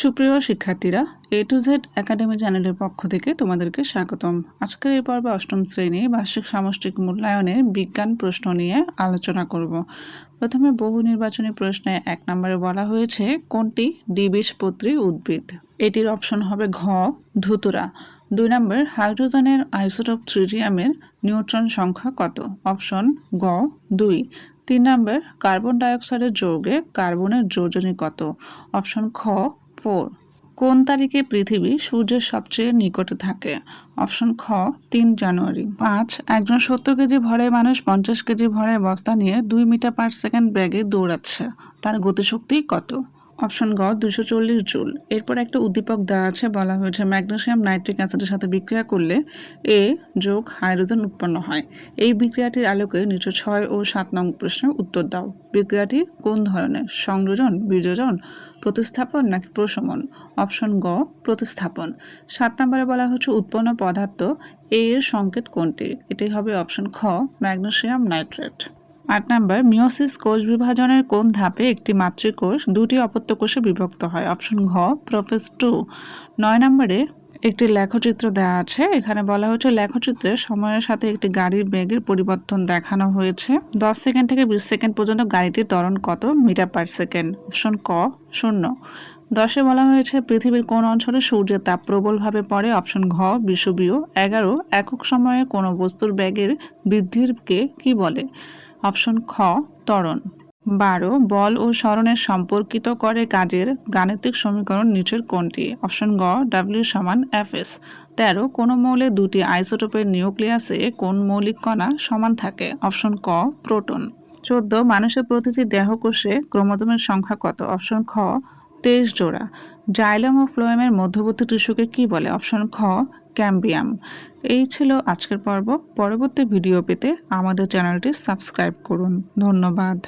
সুপ্রিয় শিক্ষার্থীরা এ to Z academy চ্যানেলের পক্ষ থেকে তোমাদেরকে স্বাগতম। আজকের এই পর্বে অষ্টম শ্রেণি বার্ষিক সামষ্টিক মূল্যায়নের বিজ্ঞান প্রশ্ন নিয়ে আলোচনা করব। প্রথমে বহু নির্বাচনী প্রশ্নে এক নম্বরে বলা হয়েছে, কোনটি দ্বিবীজপত্রী উদ্ভিদ? এটির অপশন হবে ঘ, ধুতুরা। দুই নম্বর, হাইড্রোজেনের আইসোটপ থ্রিডিয়ামের নিউট্রন সংখ্যা কত? অপশন গ, দুই। তিন নম্বর, কার্বন ডাইঅক্সাইডের যৌগে কার্বনের যোজনী কত? অপশন খ ফোর। কোন তারিখে পৃথিবী সূর্যের সবচেয়ে নিকটে থাকে? অপশন খ, তিন জানুয়ারি। পাঁচ, একজন সত্তর কেজি ভরে মানুষ পঞ্চাশ কেজি ভরে বস্তা নিয়ে দুই মিটার পার সেকেন্ড ব্যাগে দৌড়াচ্ছে। তার গতিশক্তি কত? অপশন গ, দুশো চল্লিশ জুল। এরপর একটা উদ্দীপক দেওয়া আছে, বলা হয়েছে ম্যাগনেশিয়াম নাইট্রিক অ্যাসিডের সাথে বিক্রিয়া করলে এ যোগ হাইড্রোজেন উৎপন্ন হয়। এই বিক্রিয়াটির আলোকে নিচে ছয় ও সাত নং প্রশ্নের উত্তর দাও। বিক্রিয়াটি কোন ধরনের? সংযোজন, বিযোজন, প্রতিস্থাপন নাকি প্রশমন? অপশন গ, প্রতিস্থাপন। সাত নম্বরে বলা হচ্ছে উৎপন্ন পদার্থ এর সংকেত কোনটি? এটাই হবে অপশন খ, ম্যাগনেসিয়াম নাইট্রেট। আট নাম্বার মিওসিস কোষ বিভাজনের কোন ধাপে একটি মাতৃকোষ দুটি অপত্য কোষে বিভক্ত হয়? অপশন ঘ প্রফেস টু। নয় নম্বরে একটি লেখচিত্র দেওয়া আছে। এখানে বলা হচ্ছে লেখচিত্রে সময়ের সাথে একটি গাড়ির বেগের পরিবর্তন দেখানো হয়েছে। দশ সেকেন্ড থেকে বিশ সেকেন্ড পর্যন্ত গাড়িটির ত্বরণ কত মিটার পার সেকেন্ড? অপশন ক, শূন্য। দশে বলা হয়েছে পৃথিবীর কোন অঞ্চলে সূর্যের তাপ প্রবলভাবে পড়ে? অপশন ঘ বিষুবীয় এগারো, একক সময়ে কোনো বস্তুর বেগের বৃদ্ধিরকে কি বলে? অপশন খ, ত্বরণ। বারো, বল ও স্মরণের সম্পর্কিত করে কাজের গাণিতিক সমীকরণ নিচের কোনটি? অপশন গ, ডাব্লিউ সমান এফ এস। তেরো, কোনো মৌলে দুটি আইসোটোপের নিউক্লিয়াসে কোন মৌলিক কণা সমান থাকে? অপশন ক, প্রোটন। চোদ্দ, মানুষের প্রতিটি দেহকোষে ক্রোমোজোমের সংখ্যা কত? অপশন খ, তেইশ জোড়া। জাইলাম ও ফ্লোয়েমের মধ্যবর্তী টিস্যুকে কি বলে? অপশন খ ক্যাম্বিয়াম এই ছিল আজকের পর্ব। পরবর্তী ভিডিও পেতে আমাদের চ্যানেলটি সাবস্ক্রাইব করুন। ধন্যবাদ।